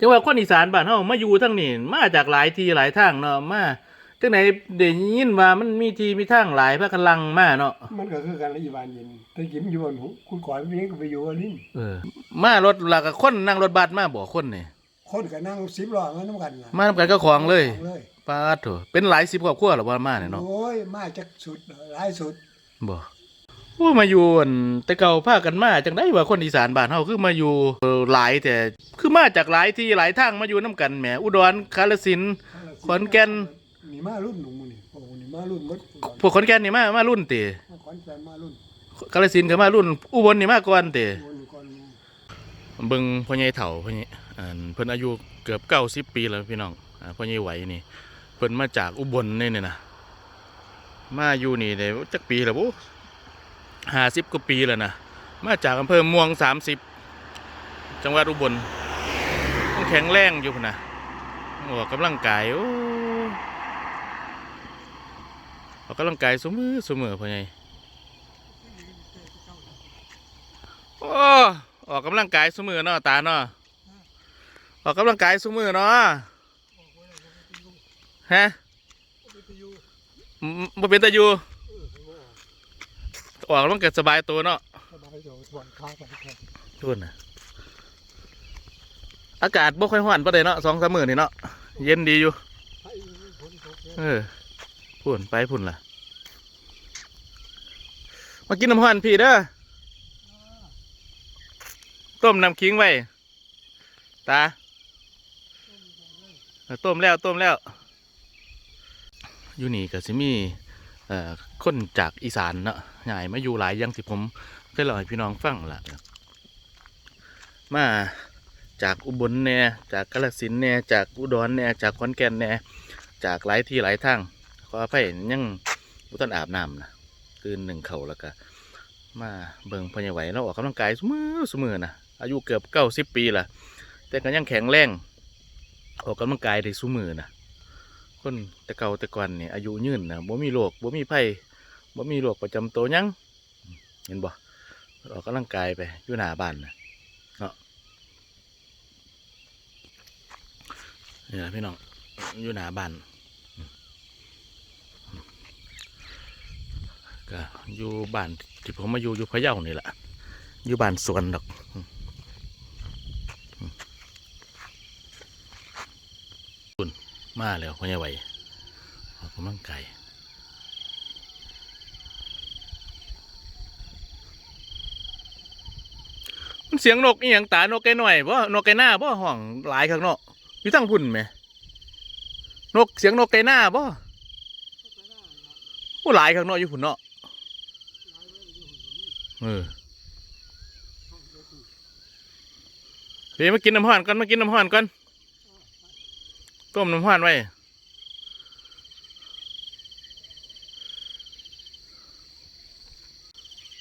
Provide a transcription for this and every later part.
จังว่าคนอีสานบ้านเฮามาอยู่ทั้งนี่มาจากหลายที่หลายทางเนาะมาจังไหนได้ยินว่ามันมีที่มีทางหลายพระกำลังมาเนาะมันก็คือกันละอีบานเย็นแต่กิมอยู่บนหูคุณก่อยไปเองก็ไปอยู่กับลิ้นเออมารถลากับคนนั่งรถบัสมาบ่คนนี่คนก็นั่งสิบล้อมาน้ำกันล่ะมาทำกันก็ของเลยของเลยปาดโถเป็นหลายสิบครอบครัวหรอว่ามาเนี่ยเนาะโอ้ยมาจากสุดหลายสุดบ่ โอ้มาอยู่อั่นแต่เก่าพากันมาจังได้ว่าคนอีสานบ้านเฮาคือมาอยู่เออหลายแต่คือมาจากหลายที่หลายทางมาอยู่นํกันแหมอุดรกาฬสินธุ์ ขอนแก่นนี่มารุ่นหนุ่มนี่โอ้โหนี่มารุ่นมดพวกขอนแก่นนี่มามารุ่นติมาขอนแก่นมารุ่นกาฬสินธุ์ก็มารุ่น อุบลนี่มาก่อนติคนก่อนเบิ่งพ่อใหญ่เฒ่าพ่อใหญ่อันเพิ่นอายุเกือบ90 ปีแล้วพี่น้องอ่าพ่อใหญ่ไหวนี่เพิ่นมาจากอุบลนี่นี่นะมาอยู่นี่ได้จักปีแล้วบ่ 50กว่าปีแล้วนะมาจากอำเภอม่วง30จังหวัดอุบลต้องแข็งแรงอยู่นะออกกำลังกายโอ้ออกกำลังกายซุมือซุมือพ่อใหญ่โอ้ออกกำลังกายซุมือเนาะตาเนาะออกกำลังกายซุมือเนาะฮะมบ่เป็นตาอยู่ ออกแล้วมันเกิดสบายตัวเนาะสบายอยู่นข้าวไปครับทุนนะอากาศบ่ค่อยร้อนปานใดเนาะสองสามหมื้อนี่เนาะเย็นดีอยู่เออพุ่นไปพุ่นล่ะ มากินน้ำห้อนพี่เด้อต้มน้ำขิงไว้ตาต้มแล้วต้มแล้วอยู่นี่ก็สิมีเอ่คนจากอีสานเนาะ ใหญ่มาอยู่หลายยังที่ผมเคยเล่าให้พี่น้องฟังละมาจากอุบลแน่จากกาฬสินแน่จากอุดรแน่จากขอนแก่นแน่จากหลายที่หลายทางขออภัยยังบุตันอาบน้ำนะตื่นหนึ่งเข่าแล้วก็มาเบิ่งพญาไหวเราออกกำลังกายสมือสมือนะอายุเกือบเก้าสิบปีละแต่ก็ยังแข็งแรงออกกำลังกายได้สมือนะคนแต่เก่าแต่ก่อนเนี่ยอายุยืนนะบ่มีโรคบ่มีไผ่ บ่มีโรคประจำตัวยังเห็นบ่ออกกำลังกายไปอยู่หน้าบ้านนะเนาะนี่แหละพี่น้องอยู่หน้าบ้านก็อยู่บ้านที่ผมมาอยู่อยู่พะเยานี่แหละอยู่บ้านสวนดอกมอืมคุณมาแล้วพ่อใหญ่ไหวออกกำลังกาย เสียงนกอีหยังตานกแกหน่อยบ่นกแกหน้าบ่ห้องหลายข้างนอกอยู่ทั้งพุ่นไหมนกเสียงนกไก่หน้าบ่โอ้หลายข้างนอกอยู่พุ่นเนาะเออเดี๋ยวมากินน้ำห้อนก่อนมากินน้ำห้อนก่อนต้มน้ำห้อนไว้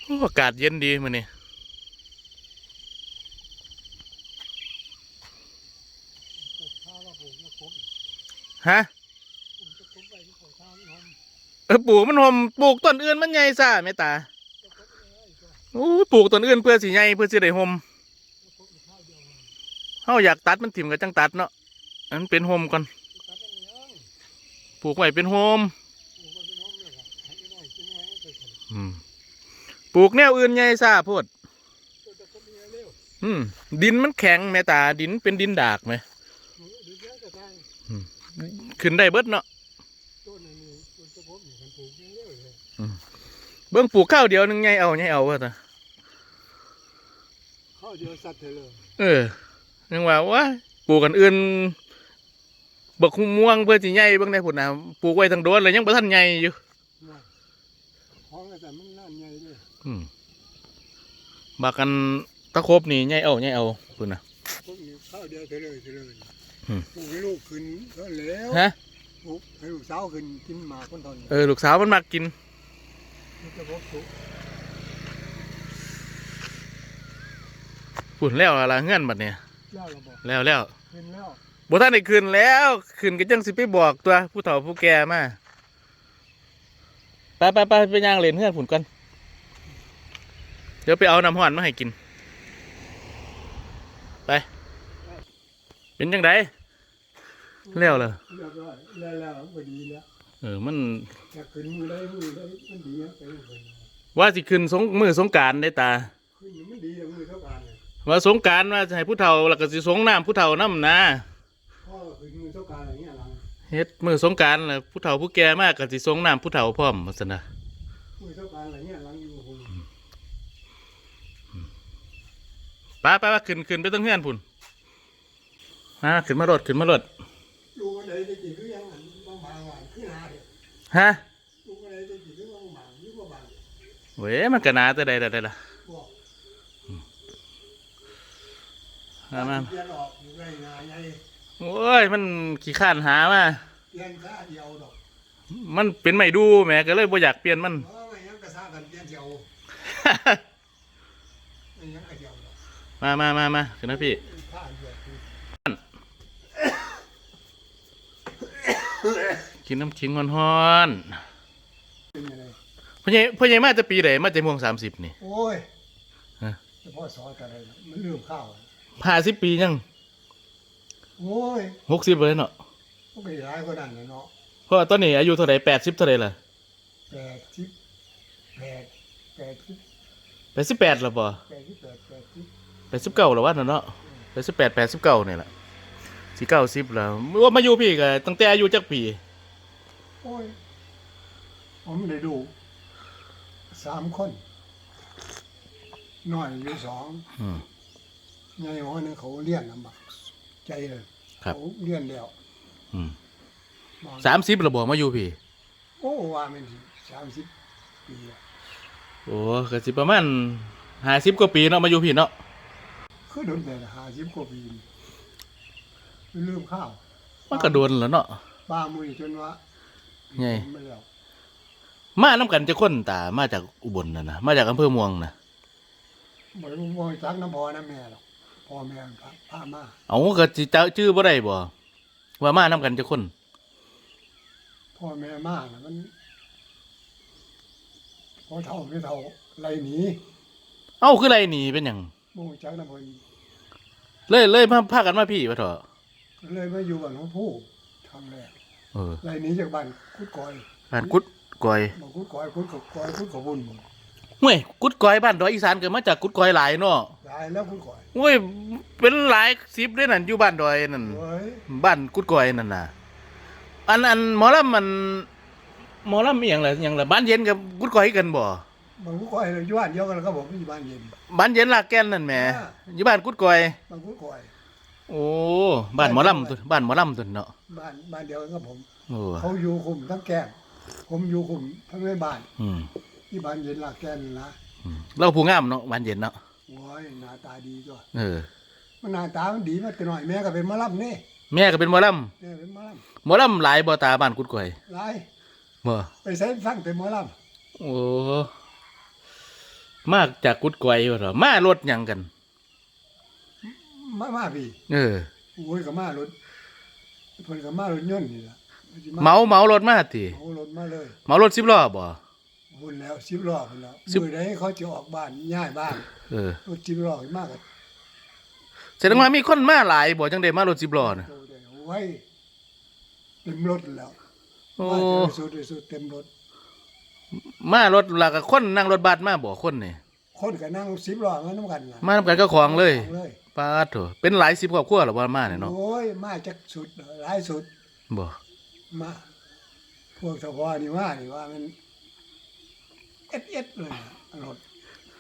โอ้อากาศเย็นดีมื้อนี้ ข้าวว่าผมนะครบ ฮะปที่ของข้าวนี่ผมเออปลูกมันหอมปลูกต้นอื่นมันใหญ่ซ่าแม่ตาโอ้ปลูกต้นอื่นเพื่อสิใหญ่เพื่อสิได้หอมข้าวเฮาอยากตัดมันถิ่มกับจังตัดเนาะอันเป็นโฮมก่อนปลูกไว้เป็นโฮมปลูกเนี่ยครับให้ได้กินไว้ให้เอืมปลูกแนวอื่นใหญ่ซ่าโพดอืมดินมันแข็งแม่ตาดินเป็นดินดากไหม หนูดีเยอะจะทาง ขึ้นได้เบิดเนาะต้นนี้ต้นจะครบอยู่กันปลูกเร็วเลยเบิ่งปลูกข้าวเดียวหนึงใหญ่เอาใหญ่เอาว่าตาข้าวเดียวสัตว์เลยเออยังว่าว่าปลูกกันอื่นบักม่วงเพื่อสิใหญ่เบิ่งได้พุ่นน่ะปลูกไว้ทางโดนเลยยังบ่ทันใหญ่อยู่ห้องแต่มันนั่นใหญ่เลยอืมบักกันตะครบนี่ใหญ่เอาใหญ่เอาพุ่นน่ะพวกนี้ข้าวเดียวเทเลยเทเลยอืม ปลูกให้ลูกขึ้นก็แล้วฮะปลูกให้ลูกสาวขึ้นกินหมากคนตอนนี้เออลูกสาวมันมักกิน มันจะครบสุกพุ่นแล้วล่ะเงื่อนบัดเนี่ยแล้วเราบอกแล้วแล้วขึ้นแล้วบ่ท่านได้คืนแล้วคืนก็จังสิไปบอกตัวผู้เฒ่าผู้แก่มาไปไปไปไปย่างเล่นเฮือนผุนกันเดี๋ยวไปเอาน้ำห้อนมาให้กิน ไป เป็นจังได แล้วเหรอเรียบร้อยแล้วแล้วก็ดีแล้วเออมันจะขึ้นมือได้มือได้มันดีนะไปเลยว่าสิขึ้นสงมือสงกรารได้ตาขึ้นมันดีอย่างมือเท่ากันเลยว่าสงกรารว่าจะให้ผู้เฒ่าแล้วก็สิสงน้ำผู้เฒ่าน้ำนะพ่อขึ้นมือเท่ากันอะไรเงี้ยหลังเฮ็ดมือสงกรารแหละผู้เฒ่าผู้แก่มากก็สิสงน้ำผู้เฒ่าพร้อมว่าซั่นนะมือเท่ากันอะไรเงี้ยหลังอยู่คนไป้าป้าขึ้นขึ้นไปตั้งเฮือนพุ่นมาขึ้นมารถขึ้นมารถ ดูกันไหนจะกี่คือยังบางบางวันขึ้นหาเด็กฮะดูกันไหนจะกี่คือบางบางหรือว่าบางเว้ยมันก็หนาแต่ใดแต่ใดล่ะบอกมามาเปลี่ยนออกอยู่ไรงานไงโอ้ยมันขี้ข้านหามาเปลี่ยนค่าเดียวดอกมันเป็นไม่ดูแหมก็เลยบ่อยากเปลี่ยนมันเพราะไม่ยังกระซ่ากันเปลี่ยนเดียวไม่ยังกระเดียวดอกมามามามาขึ้นนะพี่ ค่าเดียวคือ กินน้ำขิงฮ้อนเป็นยังไงๆพ่อใหญ่พ่อใหญ่มาจะปีไหนมาจะม่วงสามสิบนี่ โอ้ยฮะ เฉพาะซอสอะไรนะมันลืมข้าวอะห้าสิบปียังโอ้ยหกสิบเลยเนาะมันก็ร้ายกว่านั้นนะเนาะเพราะว่าตอนนี้อายุเท่าไหร่แปดสิบเท่าไหร่ล่ะแปดสิบแปดแปดสิบแปดสิบแปดหรอปะแปดสิบแปดแปดสิบแปดสิบเก้าหรอวะนั่นเนาะแปดสิบแปดแปดสิบเก้าเนี่ยแหละ สี่เก้าสิบแล้วว่ามาอยู่พี่ก็ตั้งแต่อายุจักปีโอ้ย ผมได้ดูสามคนน้อยอยู่สองอืม ใหญ่หัวหนึงเขาเลี้ยนลำบากใจเลยครับ เขาเลี้ยนแล้วอืมบางสามสิบระบอกมาอยู่พี่ โอ้ว่ามันสามสิบปีแล้วโอ้ก็สิประมาณห้าสิบกว่าปีเนาะมาอยู่พี่เนาะคือโดนแต่ห้าสิบกว่าปีนี่ ลืมข้าวมันก็โดนแล้วเนาะป้ามุยจนว่าไงไม่แล้วมาน้ำกันจะค้นตามาจากอุบลนะนะมาจากอำเภอเมืองนะบ่รู้ว่าจักน้ำพ่อน้ำแม่หรอกพ่อแม่พาพามาเอาก็สิเจ้าชื่อบ่ได้บ่ว่ามาน้ำกันจะค้นพ่อแม่มาน่ะมันพอเท่าไม่เท่าไรหนีเอ้าคือไรหนีเป็นหยังบ่รู้จักน้ำเพิ่นเลยเลยมาพากันมาพี่วะเถอะก็ เลยมาอยู่กับหลวงปู่ทำแรกเออไรหนีจากบ้านกุดกอยบ้านกุดก้อยบอกกุดกอยกุดกับกอยกุดกับบุญเฮ้ยกุดก้อยบ้านดอยอีสานเกิดมาจากกุดก้อยหลายเนาะตายแล้วกุดกอยเฮ้ยเป็นหลายสิบด้วยนั่นอยู่บ้านดอยนั่นเฮ้ยบ้านกุดก้อยนั่นน่ะอันอันหมอลำมันหมอลำอหย่างไรอย่างไรบ้านเย็นกับกุดก้อยกันบ่บางกุดกอยเลยอยู่บ้านเดียวกันแล้วก็บอกว่าอยู่บ้านเย็นบ้านเย็นลากแก่นนั่นแหมอยู่บ้านกุดก้อยบางกุดกอย โอ้บ้านหมอลำตัวบ้านหมอลำตัวเนาะบ้านบ้านเดียวกันกับผม โอ้เขาอยู่คุมทั้งแก้มผมอยู่คุมทั้งในบ้านอืมที่บ้านเย็นลากแก้นนนะอืมเราผู้งามเนาะบ้านเย็นเนาะโอ้ยหน้าตาดีจ้ะเออ มันหน้าตามันดีมาแต่หน่อยแม่ก็เป็นมะล่ำนี่แม่ก็เป็นหมอลเนี่ยเป็นมะล่ำหมอลำหลายบ่ตาบ้านกุดก้อยำหลายบ่ไปใช้ฟังแต่มะล่โอ้มากจากกุดก้อยว่าเหรอมารถหยังกันำ มามาพี่เออโอ้ยก็มารถเพิ่นก็มารถยนต์นี่ล่ะเมาเมารถมาติเอารถมาเลยเมารถสิบล้อบ่บุญแล้วสิบรอบแล้วสิบมือใดเขาจะออกบ้านย้ายบ้านเออรถสิบรอบมากก็แสดงว่ามีคนมาหลายบ่จังได้มารถสิบล้อน่ะโตได้โอ้ยเต็มรถแล้วโอ้มาเจอสุดสุดเต็มรถมารถแล้วก็คนนั่งรถบัสมาบ่คนนี่คนก็นั่งสิบรอบมาน้ำกันล่ะมานํกันก็ของเลยของเลย ปาดโถเป็นหลายสิบครอบครัวเหรอบ่มาเนี่ยเนาะโอ้ยมาจากสุดหลายสุดบ่มาพวกสพอนี่ว่านี่ว่ามันเอ็ดเอ็ดเลยนะรถ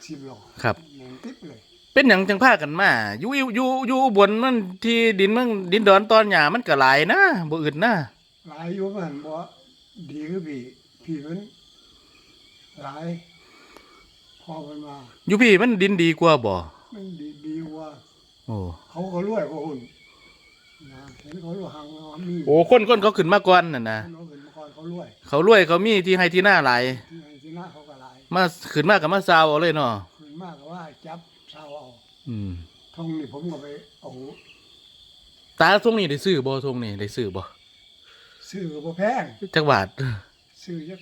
สิบล้อครับหนึ่งติ๊บเลย เป็นหยังจังพากันมาอยู่อยู่อยู่อยู่อุบนมันที่ดินมันดินดอนตอนหญ้ามันก็หลายนะบ่อึดนะหลายอยู่มันบ่ดีคือพี่พี่มันหลายพอมันมาอยู่พี่มันดินดีกว่าบ่มันดีดีกว่า โอ้เขาก็รวยกว่าหุ่นนะเห็นเขารวยหังเขามีโอ้คนคนเขาขึ้นมาก่อนน่ะนะเขาเห็นมาก่อนเขารวยเขารวยเขามีที่ให้ที่หน้าหลายที่ไหนที่หน้าเขาก็หลายมาขึ้นมากับมาซาวเอาเลยเนาะคืนมากก็ว่าจับเช้าเอาอืมทงนี่ผมก็ไปเอาตาทรงนี้ได้ซื้อบ่ทรงนี้ได้ซื้อบ่ซื้อก็บ่แพงจักบาทซื้อจัก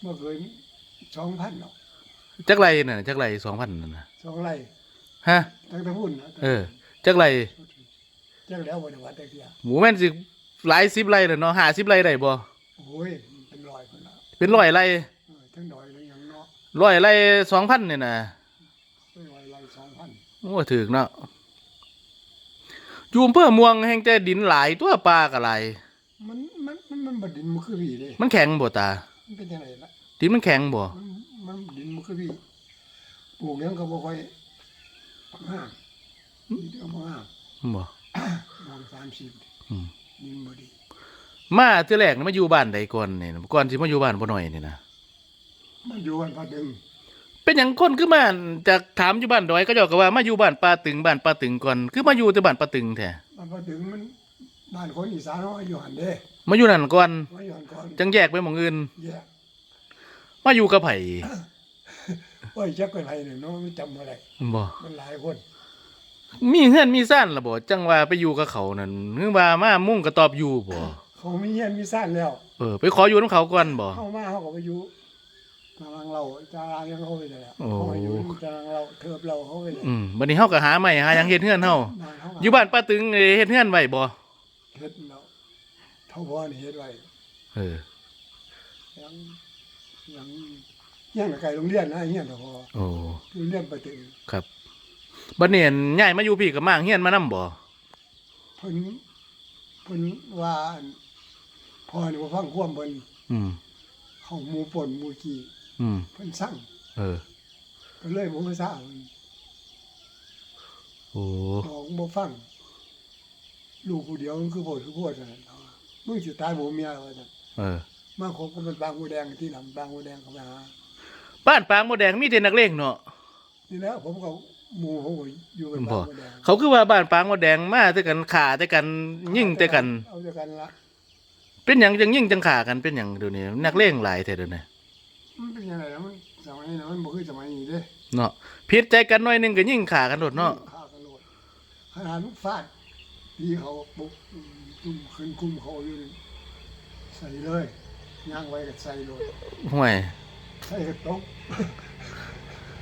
เมื่อเกินสองพันเนาะจักไรน่ะจักไร2,000นั่นน่ะสองไร่ ฮะตั้งแต่พุ่นนะเออจักไรจังแล้วบ่ได้วัดได้เที่ยหมูแม่นสิหลายสิบไรเลยเนาะหาสิบไรได้บ่โอ้ยเป็นร้อยคนละเป็นร้อยไรเออทั้งดอยทั้งหยังเนาะร้อยไรสองพันเนี่ยนะเป็นร้อยไรสองพันโอ้ถึกเนาะอยู่อำเภอม่วงแห่งแต่ดินหลายตัวปลากะไรมันมันมันมันบ่ดินมันคือพี่เด้มันแข็งบ่ตามันเป็นจังไดล่ะดินมันแข็งบ่มันมันดินมันคือพี่ปลูกหยังก็บ่ค่อย งามดินก็บ่งามบ่มองสามสิบอืมดินบ่ดี มาเที่อแรกนี่มาอยู่บ้านใดก่อนนี่นะก่อนสิมาอยู่บ้านบ่น้อยนี่นะมันอยู่กันพอดึง เป็นหยังคนคือมาจากถามอยู่บ้านดอยก็เจ้าก็ว่ามาอยู่บ้านป่าตึงบ้านป่าตึงก่อน คือมาอยู่แต่บ้านป่าตึงแท้มันพอดึงมันบ้านคนอีสานเขาอยู่หันเด้มาอยู่นั่นก่อนมาอยู่หันก่อนจังแยกไปหม่องอื่นแยกมาอยู่กับไผ โอ้ยจักเป็นไรเนี่ยเนาะมันจำบ่ได้บ่มันหลายคน มีเฮือนมีซ่านล่ะบ่จังว่าไปอยู่กับเขานั่นคือว่ามามุ่งกระตอบอยู่บ่เขามีเฮียนมีซ่านแล้ว เออ ไปขออยู่นํเขาก่อนบ่เข้ามาเขาก็ไปอยู่ตารางเราตารางยังเขาไปเลยอะโอ้เขาไปอยู่ตารางเราเทิบเราเขาไปเลยอืมบัดนี้เฮาก็หาใหม่หาหยังเฮ็ดเฮือนเฮาบ้านเขาอยู่บ้านป่าตึงเอ้ยเฮ็ดเฮือนไว้บ่เฮ็ดแล้วเท่าพ่อนี่เฮ็ดไว้เออยังยัง ยังไกลโรงเรียนนะเฮียนเท่าพ่อโอ้โรงเรียนไปถึงครับบัดนี้อั่นย้ายมาอยู่พี่ก็มางเฮียนมานํบ่เพิ่นเพิ่นว่าอั่นพ่อนี่บ่ฟังความเพิ่นอืมเฮาหมู่ป่นหมู่กี้อืมเพิ่นสั่งเออ ก็เลยบ่มาซ่าเพิ่นโอ้บอกบ่ฟังลูกผู้เดียวมันคือโพดคือโพดนั่นน่ะมึงสิตายบ่เมียว่าซั่นเออมาคบกับมันบางหูแดงที่นำบางหูแดงเขาไปหา บ้านปางมดแดงมีแต่นักเลงเนาะนี่แหล้วผมก็หมู่ผมก็อยู่กันบ่บางหูแดงเขาคือว่าบ้านปางมดแดงมาแต่กันขาแต่กันยิ่งแต่กัน เอาแต่กันละเป็นหยังจังยิ่งจังขากันเป็นหยังเดี๋ยวนี้นักเลงหลายแท้เดี๋ยวนี้มันเป็นยังไงนะมันสมัยนี้นะมันบ่คือสมัยนี้เด้เนาะผิดใจกันหน่อยหนึงก็ยิ่งขากันโดดเนาะฆ่ากันโลดขนาดลูกฟาดตีเขาบุกตุ้มขึ้นคุ้มเขาอยู่นี่ใส่เลยย่างไว้ก็ใส่โลดห่วย ใส่ก็ตก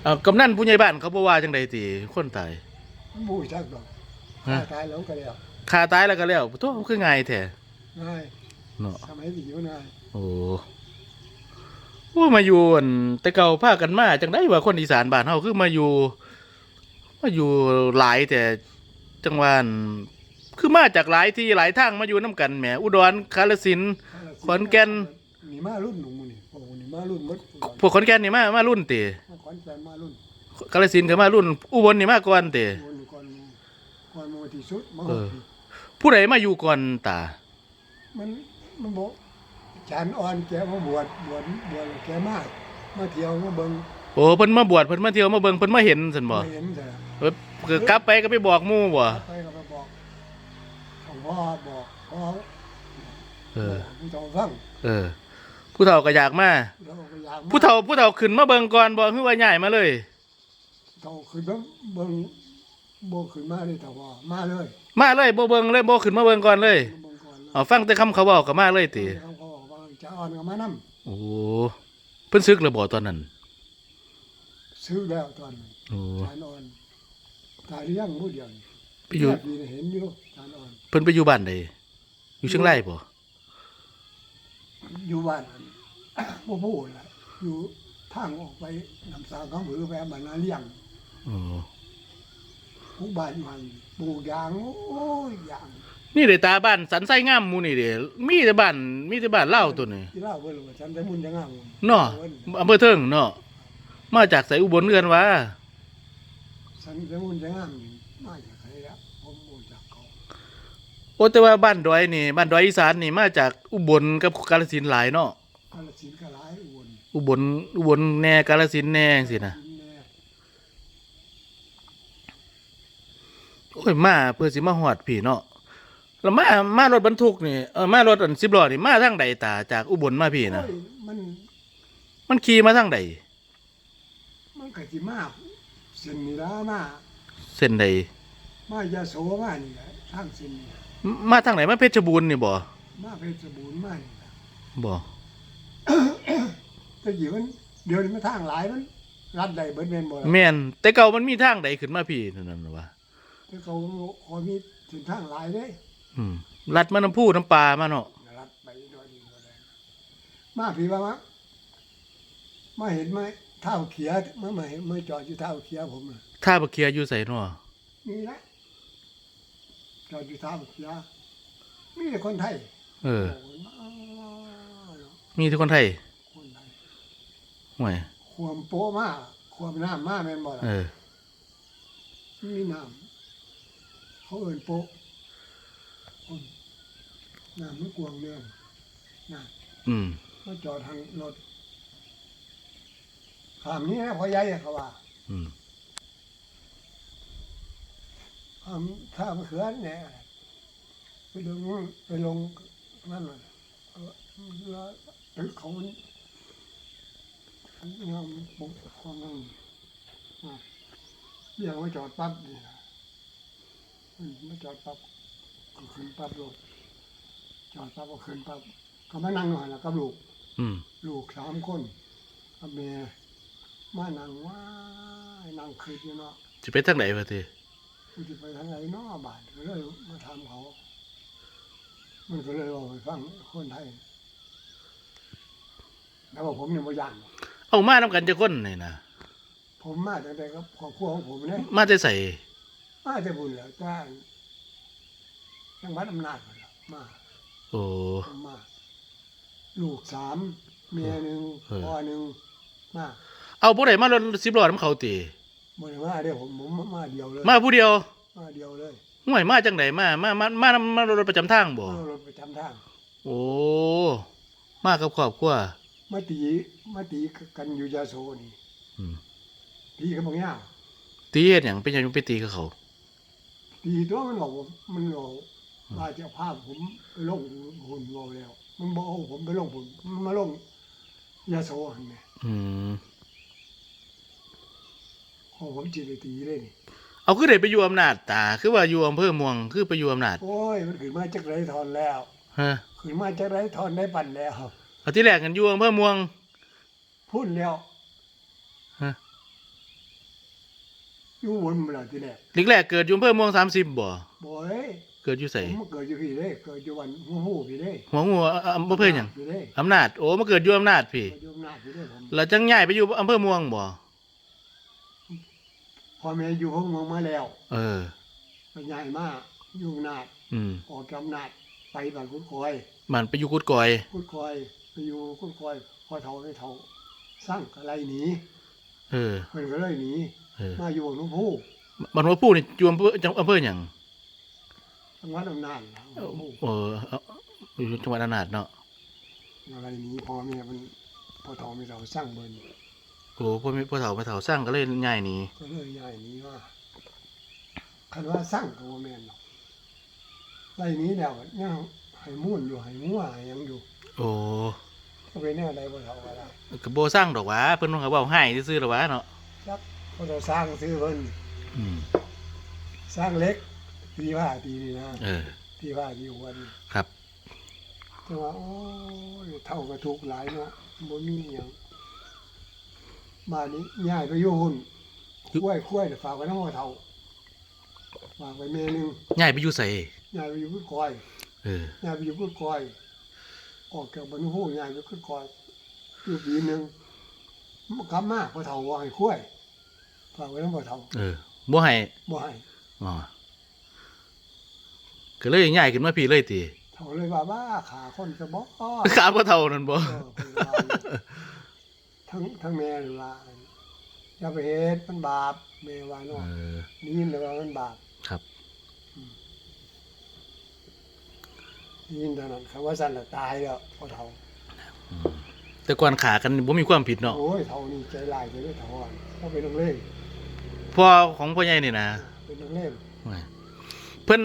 เอากำนันผู้ใหญ่บ้านเขาบ่ว่าจังใดติคนตายมันบ่รู้จักดอกฮะตายแล้วก็แล้วขาตายแล้วก็แล้วโตคือง่ายแท้ง่ายเนาะสมัยนี้มันง่ายโอ้โอ้มาอยู่อั่นแต่เก่าพากันมาจังได้ว่าคนอีสานบ้านเฮาคือมาอยู่มาอยู่หลายแต่จังหวัดคือมาจากหลายที่หลายทางมาอยู่น้กันแหมอุดรกาฬสินธุ์ขอนแก่นนี่มารุ่นหนุ่มนี่โอ้โหนี่ มารุ่นหมดพวกขอนแก่นนี่มามารุ่นติมาขอนแก่นมารุ่นกาฬสินธุ์ก็มารุ่น อุบลนี่มาก่อนติวนก่อนก่อนมาที่สุดมาเออผู้ใดมาอยู่ก่อนตา มันมันบอกจานอ่อนแกมาบวชบวชบวชแกมามาเที่ยวมาเบิ่งโอ้เพิ่นมาบวชเพิ่นมาเที่ยวมาเบิ่งเพิ่นมาเห็นซั่นบ่มาเห็นแต่ เออคือกลับไปก็ไปบอกหมู่บ่ไปก็ไปบอกของพ่อบอกพ่อเออผู้เฒ่าฟัง เออ ผู้เฒ่าก็อยากมาเราก็อยากมผู้เฒ่าผู้เฒ่าขึ้นมาเบิ่งก่อนบ่คือว่าย้ายมาเลย เฒ่าขึ้นมาเบิ่งบ่ขึ้นมาเลยเฒ่าว่ามาเลยมาเลยบ่เบิ่งเลยบ่ขึ้นมาเบิ่งก่อนเลยมาเบิ่งก่อนแล้วเอาฟังแต่คำเขาเว้าก็มาเลยติเขาก็บอกว่าจะอ่อนก็มานํโอ้เพิ่นซึกแล้วบ่ตอนนั้นซื้อแล้วตอนนั้นโอ้จานอ่อนตายหรือยังผู้เดียวนี่ไปอยู่แม่ปีนี่เห็นอยู่จานอ่อนเพิ่นไปอยู่บ้านใดอยู่เชียงรายบ่ อยู่บ้านนั้นบ่พูดล่ะอยู่ทางออกไปนำสาวเขามือไปบ้านนาเลี้ยงโอ้ผู้บ้านมันปลูกยางโอ้ยยางนี่เด้ตาบ้านสันไส้งามหมู่นี่เด้มีแต่บ้านมีแต่บ้านลาวตัวนี้ที่เล่าเพิ่นว่าฉันได้มุนจะงามเนาะอำเภอเทิงเนาะมาจากไสอุบลเรือนว่าฉันได้มุนจะงามมาจากใครละผมบ่รู้จักเขา โอ้แต่ว่าบ้านดอยนี่บ้านดอยอีสานนี่มาจากอุบลกับกาฬสินธุ์หลายเนาะกาฬสินธุ์ก็หลายอุบลอุบลอุบลแน่กาฬสินธุ์แน่จังซี่นะกินแน่โอ้ยมาเพื่อสิมาฮอดพี่เนาะแล้วมามารถบรรทุกนี่เออมารถอัน10ล้อนี่มาทางใดตาจากอุบลมาพี่นะโอ้ยมันมันขี่มาทางใดมันก็สิมาเส้นนี้ละมาเส้นใดมายาโสมานี่แหละทางเส้นนี้ มมาทางไหนมาเพชรบูรณ์นี่บ่มาเพชรบูรณ์มานี่ล่ะ บ่แต่กี่มันเดี๋ยวนี้มันทางหลายมัน รัดได้เบิดแม่นบ่ล่ะแม่นแต่เก่ามันมีทางใดขึ้นมาพี่นั่นน่ะวะแต่เขาขอมีถึงทางหลายเด้อืมรัดมาน้ำผู้น้ำปลามาเนาะรับไปด้วยดีก็ได้มาพี่ว่ามามาเห็นไหมเท้าเขียมามาเห็นมาจอดอยู่เท้าเขียผมน่ะถ้าบักเคียอยู่ใส่เนาะนี่แหละ จอดอยู่เท้าเขียมีแต่คนไทยเออโอ้ยมาเนาะมีที่คนไทยคนไทยห่วยความโป๊ะมาความน้ำมาแม่นบ่ล่ะ เออ มีน้ำเขาเอินโป๊ะคนน้ำมันกวางเรื่องน้ำอืมมาจอดทางรถขามนี้นะพ่อใหญ่เขาว่าอืม ขาม ท่ามะเขือเนี่ยไปลงไปลงนั่นเออแล้วเขางามปุกของนั่นเรียกมาจอดปั๊บนี่นะอืมมาจอดปั๊บก็ขึ้นปั๊บรถจอดปั๊บก็ขึ้นปั๊บก็มานั่งหน่อยแล้วกับลูกลูกสามคนกับแม่มานั่งว่านั่งคืนอยู่เนาะจะไปทางไหนวะที กูจะไปทางไหนเนาะบ้านก็เลยมาถามเขา มันก็เลยบอกให้ฟังคนไทยแล้วบอกผมเนี่ยบ่ยันหรอกเอามาน้ำกันจะคนนี่นะผมมาตั้งแต่กับครอบครัวของผมเนี่ยมาจะใส่มาแต่บุญแล้วจ้าจังหวัดอำนาจพุ่นล่ะมาโอ้ผมมาลูกสามเมียหนึ่งเออพ่อหนึ่งมาเอาพวกไหนมารถสิบล้อน้ำเขาตี บ่ได้มาเด้อผมผมมาเดียวเลย มาผู้เดียว มาเดียวเลยห่ห่วยมาจังไหนมา มา มามามารถประจำทางบ่รถประจำทาง โอ้ มากับครอบครัวมาตีมาตีกันอยู่ยาโซนี่อืมตีกันบางอย่างตีเฮ็ดหยังเป็นหยังไปตีกับเขา ตีตัวมันบอกว่ามันบอกว่าจะพาผมไปลงหุ่นวอแล้ว มันบอกเอาผมไปลงหุ่นมันมาลงยาโซหันไงอืม ขอผมจีไปตีเลยนี่เอาคือได้ไปอยู่อำนาจตา คือว่าอยู่อำเภอเมืองคือไปอยู่อำนาจโอ้ยมันขึ้นมาจากไรทอนแล้วฮะขึ้นมาจากไรทอนได้ปั่นแล้วเอาที่แรกกันอยู่อำเภอเมืองพูดแล้วฮะอยู่วนมาแล้วทีแรกแรกๆเกิดอยู่อำเภอเมือง30บ่บ่อยเกิดอยู่ผไสมมาเกิดอยู่พี่เด้เกิดอยู่วันหัวหูพี่เด้หัวงูอะอำเภอหยังพี่เด้อำนาจโอ้มาเกิดอยู่อำนาจพี่เกิดอยู่อำนาจพี่เด้ผมแล้วจังย้ายไปอยู่อำเภอเมืองบ่ พ่อแม่อยู่พวกเมืองมาแล้วเออไปใหญ่มากอยู่อำนาจอืมออกจากอำนาจไปบ้านคุณคอยมันไปอยู่กุดกอย คุณคอยไปอยู่คุณคอยพอเท่าไม่เท่าสร้างอะไรหนีเออ เพิ่นก็เลยหนีเออมาอยู่หลวงพู่มันว่าผู้นี่อยู่อำเภอจังอำเภอหยังจังหวัดอำนาจนะหลวงพู่เออเอาอยู่จังหวัดอำนาจเนาะอะไรหนีพ่อแม่มันพอเท่าไม่เท่าสร้างเบิ่น โอ้พ่อแม่พ่อเฒ่าพ่อเฒ่าสร้างก็เลยย้ายหนีก็เลยย้ายหนีว่าคันว่าสร้างก็บ่แม่นหรอกไรหนี้แล้วยังให้มุ่นอยู่ให้มั่วให้หยังอยู่โอ้ก็ไปแนวใดบ่เท่าก็ได้ก็บ่สร้างดอกหวะเพิ่นว่าเว้าให้ซื่อๆดอกหวะเนาะครับพอเราสร้างซื้อเพิ่นอืมสร้างเล็กตีว่าตีนี่นะเออ ตีว่าตีหัวนี่ครับ แต่ว่าโอ้ยเท่ากับทุกข์หลายเนาะบ่มีหยัง บ้านนี้ย้ายไปอยู่หุ่นคุ้ยคุ้ยฝากไว้น้ำหัวเท่าฝากไว้แม่หนึงย้ายไปอยู่ไสย้ายไปอยู่พุทธคอยเออ ย้ายไปอยู่พุทธคอย ออกจากบรรทุกย้ายไปพุทธคอยอยู่ปีหนึงกลับมาพอเท่าว่าให้คุ้ยฝากไว้น้ำหัวเท่าเออบ่ให้บ่ให้อ๋อก็เลยย้ายขึ้นมาพี่เลยติเท่าเลยว่าบ้าขาคนจะบ่ ขามบ่เฒ่านั่นบ่ เออเพิ่นว่า ทั้งทั้งแม่หรือว่าอย่าไปเฮ็ดมันบาปแม่ว่าเอเนาะอนี่ยินแต่ว่ามันบาปครับนี่ยินเท่านั้นคำว่าสั่นละตายแล้วพอเท่าอืมแต่ก่อนขากันบ่มีความผิดเนาะโอ้ยเท่านี่ใจลายไปด้วยเท่าอ่อนเขาเป็นนักเล่นพ่อของพ่อใหญ่นี่นะเป็นนักเล่นเพิ่น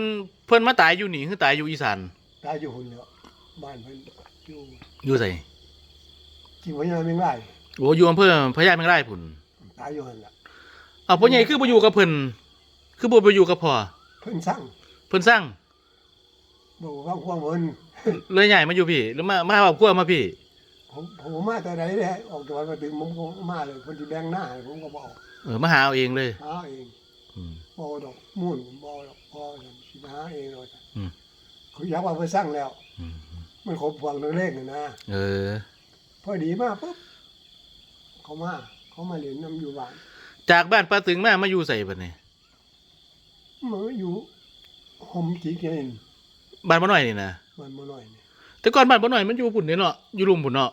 เพิ่นมาตายอยู่นี่คือตายอยู่อีสานตายอยู่หุ่นแล้วบ้านเพิ่นอยู่อยู่ไสจริงว่ายังไม่ไล่ โอ้อยู่อำเภอพญาแมงรายพุ่นตายอยู่หั่นล่ะเอาพ่อใหญ่คือบ่อยู่กับเพิ่นคือบ่ไปอยู่กับพ่อเพิ่นสั่งเพิ่นสร้างบอกว่าความเพิ่นเลยใหญ่มาอยู่พี่หรือมามาครอบครัวมาพี่ ผมผมมาแต่ไหนเลยออกจากวันมาถึงผมก็มาเลยคนที่แบงหน้าให้ผมก็บอกเออมาหาเอาเองเลยหาเองอืมบบ่ดอกมุ่นบ่ดอกพอสิมาหาเองเลยอืมเขาอยากว่าไปสร้างแล้ว อืมมันครบพวงนักเลขน่ะนะ เออพอดีมากปุ๊บ เขามาเขามาเรียนนำอยู่บ้านจากบ้านป้าตึงมามาอยู่ใส่บัดนี้มันก็อยู่ห่มจีเกินบ้านบ่น้อยนี่นะมันมาหน่อยนี่แต่ก่อนบ้านบ่น้อยมันอยู่พุ่นนี่เนาะอยู่รุมพุ่นเนาะ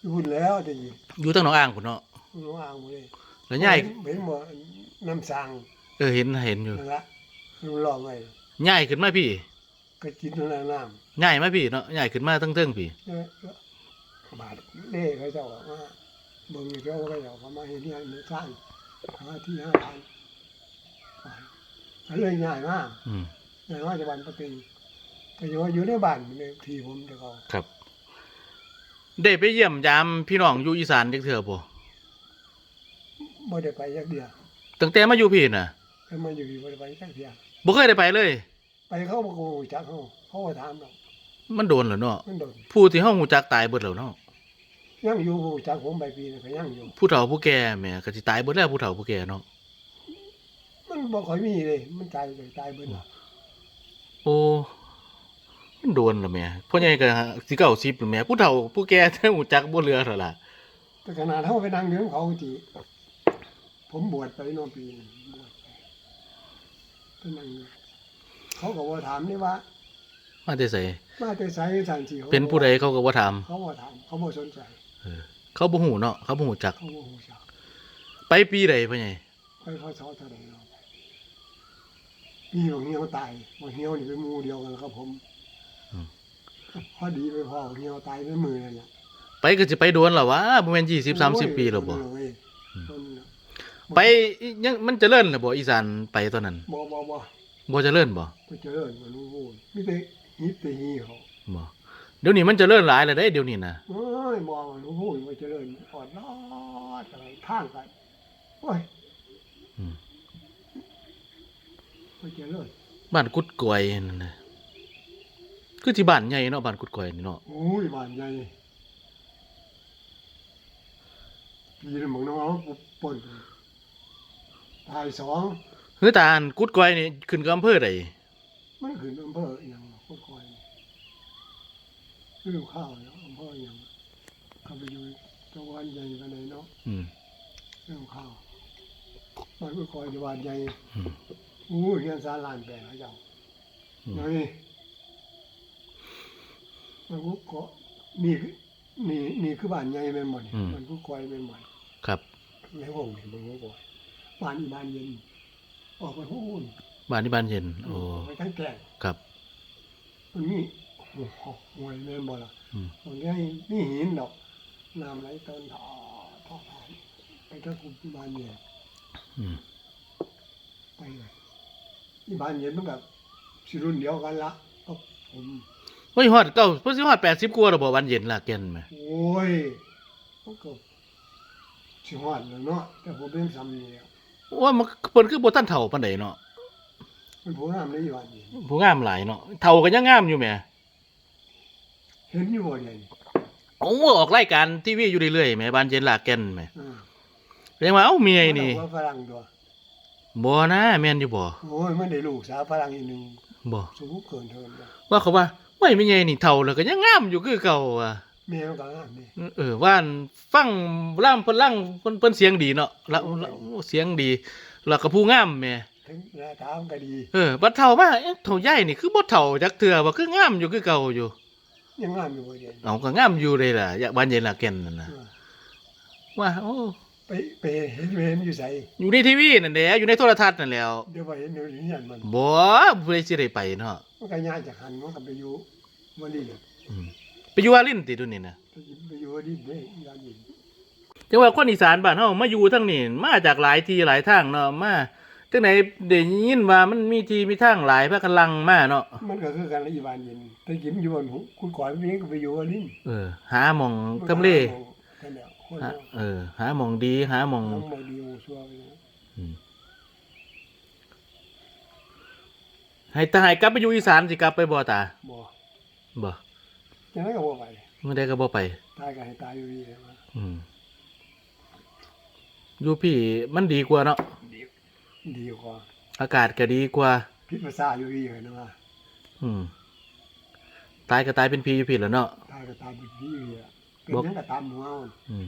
อยู่หุ่นแล้วแต่ยี่อยู่ทางหนองอ่างพุ่นเนาะน้องอ่างหมดเลยแล้วย้ายเห็นเห็นบ่น้ำสางเออเห็นเห็นอยู่นั่นละรู้ลองไว้ย้ายขึ้นมาพี่ก็กินน้ำน้ำย้ายมาพี่เนาะย้ายขึ้นมาทั้งเทิงพี่เนี่ยบาดเล่เขาเจ้าว่า เบิ่งเจ้าเขาเจ้าเขามาเห็นเนี่ยมันสร้างหาที่ห้าพันก็เลยง่ายมากอืมง่ายมากจะบ้านปกติแต่ยังว่าอยู่ในบ้านในที่ผมแต่เขาครับ ได้ไปเยี่ยมยามพี่น้องอยู่อีสานจักเทื่อบ่บ่ได้ไปยักเดียวตั้งแต่มาอยู่พี่น่ะแล้วมาอยู่ที่บ่ได้ไปจักเดียวบ่เคยได้ไปเลย ไปเขาบอกโอ้จักเขาเขาก็ถามเรามันโดนแล้วเนาะมันโดนผู้ที่เฮาฮู้จักตายเบิดแล้วเนาะ ยังอยู่จักผมไปปีนึงก็ยังอยู่ ผู้เฒ่าผู้แก่แหม่ก็สิตายเบิดแล้วผู้เฒ่าผู้แก่เนาะมันบ่ค่อยมีเลย มันตายเลยตายเบิดแล้วโอ้มันโดนแล้วแหม่พ่อใหญ่ก็สิเก้าสิบแล้วแหม่ผู้เฒ่าผู้แก่ถ้าฮู้จักบ่เหลือแล้วล่ะแต่ขนาดเขาไปนั่งเลี้ยงเขาจีผมบวชไปโน่นปีหนึงบวชไปไปนั่งอยู่เขาก็บ่ถามนี่ว่า มาแต่ไสมาแต่ไสสันสิขาเป็นผู้ใดเขาก็บ่ถาม เขาบ่ถามเขาบ่สนใจ เออเขาบ่ฮู้เนาะเขาบ่ฮู้จัก เขาบ่ฮู้จักไปปีใดพ่อใหญ่ไปเขาสอเท่าใดเนาะปีของเหี่ยวตายบ่เหี่ยวนี่เป็นหมู่เดียวกันครับผมพอดีไปพอเหี่ยวตายในมือนั่นแหละไปก็สิไปโดนแล้ววะบ่แม่น20 30ปีแล้วบ่โอ้ยต้นน่ะไปยังมันเจริญแล้วบ่อีสานไปตอนนั้นบ่บ่บ่บ่เจริญบ่บ่เจริญบ่รู้โว้ยมีแต่ฮิตแต่ฮีเขาบ่ เดี๋ยวนี้มันเจริญหลายแล้วเด้เดี๋ยวนี้นะโอ้ยมองรู้พูดว่าเจริญอ่อนน้อดอะไรทางกันโอ้ยอืมว่าเจริญบ้านกุดกวยนั่นน่ะคือที่บ้านใหญ่เนาะบ้านกุดกวยนี่เนาะโอ้ยบ้านใหญ่ปีนึงมึงน้องปุ๊บป่นตายสองคือตาอันกุดกวยนี่ขึ้นกับอำเภอใดมันขึ้นอำเภออหย่างก็คอย ซื้อข้าวแล้วอำเภออหย่างเข้าไปอยู่จังหวัดใหญ่กันเลยเนาะอืมซื้อข้าวมันก็คอยจังหวัดใหญ่อืมโอ้ยเรียนสารลานแปลงเขาเจ้าอืมนี่มันก็เกาะนี่คือนี่นี่คือบ้านใหญ่แม่นบ่นี่มันก็คอยแม่นบ่ครับในห้องนี่มันก็คอยบ้านอีบ้านเย็น ออกไปพูนบ้านที่บ้านเย็น โอ้ไปทั้งแก่งครับ มันมี โอ้โหหวยแม่นบ่ล่ะอืมบางทีนี่หินดอกน้ำไหลเตินท่อท่อท่อไปทั้งคุณบ้านเย็นอืมไปเลยอีบ้านเย็นมันกับสิรุ่นเดียวกันละก็ผมเฮ้ยฮอดเก้าเพิ่นสิฮอด80กว่าแล้วบ่วันเย็นล่ะแก่นแหมโอ้ยมันก็สิฮอดแล้วเนาะแต่ผมเป็นซ้ำนี่แล้วว่ามันเพิ่นคือบ่ทันเฒ่าปานใดเนาะมันผู้งามในบ้านเย็นผู้งามหลายเนาะเฒ่าก็ยังงามอยู่แหม เห็นอยู่บ่เดี๋ยวนี้โอ้ออกรายการทีวีอยู่เรื่อยๆแหมบ้านเย็นลาแก่นแหมอ่าเรียกว่าเอ้าเมียนี่ว่าฝรั่งตัวบ่นะแม่นอยู่บ่โอ้ยมันได้ลูกสาวฝรั่งอีกหนึ่งบ่สูงเกินเทินเลยว่าเขาว่าไว้ไม่ใหญ่นี่เฒ่าแล้วก็ยังงามอยู่คือเก่าอะแม่มันก็งามนี่ เออว่านฟังล่ามเพิ่นลั่งเพิ่นเพิ่นเสียงดีเนาะแล้วแล้วเสียงดี แล้วก็ผู้งามแหม่ ถึงหน้าตามันก็ดี เออบัดเฒ่ามาเอ๊ะเฒ่าใหญ่นี่คือบ่เฒ่าจักเทื่อว่าคืองามอยู่คือเก่าอยู่ ยังงามอยู่บ่เดี๋ยวนี้เอาก็งามอยู่เลยล่ะอยากบ้านเย็นลาแก่นนั่นน่ะเออว่าโอ้ไปไปเห็นเห็นอยู่ใส่อยู่ในทีวีนั่นแหละอยู่ในโทรทัศน์นั่นแหล้วเดี๋ยวไปเห็นอยู่ที่นั่นมันบ่บ่ได้สิได้ไปเนาะมันก็ย้ายจากหันมันก็ไปอยู่วันนี้อืมไปอยู่วาลินติดูนี่นะไปอยู่วันนี้เด้ยามเย็นจังว่าคนอีสานบ้านเฮามาอยู่ทั้งนี่มาจากหลายที่หลายทางเนาะมา จังไหนได้ยินว่ามันมีที่มีทางหลายพระกำลังมาเนาะมันก็คือการละอีบานเย็นแต่กิมอยู่บนหูคุณก่อนพี่ก็ไปอยู่วันนี้เออ หาหมองทำเลนั่นแหละคนหาเนาะเออ หาหมองดี หาหมองน้องบ่ดีโอชัวไปนะอืมให้ตาให้กลับไปอยู่อีสานสิกลับไปบ่ตาบ่บ่ยังไงก็บ่ไปเมื่อใดก็บ่ไป ตายก็ให้ตายอยู่ดีเลยว่าอืมอยู่พี่มันดีกว่าเนาะ ดีดีกว่า อากาศก็ดีกว่า พิษภาษาอยู่ดีเลยนะว่าอืม ตายก็ตายเป็นพีอยู่ผิดแล้วเนาะตายก็ตามเป็นพี่เลยอะเป็นบอกหยังก็ตามหัวมันอืม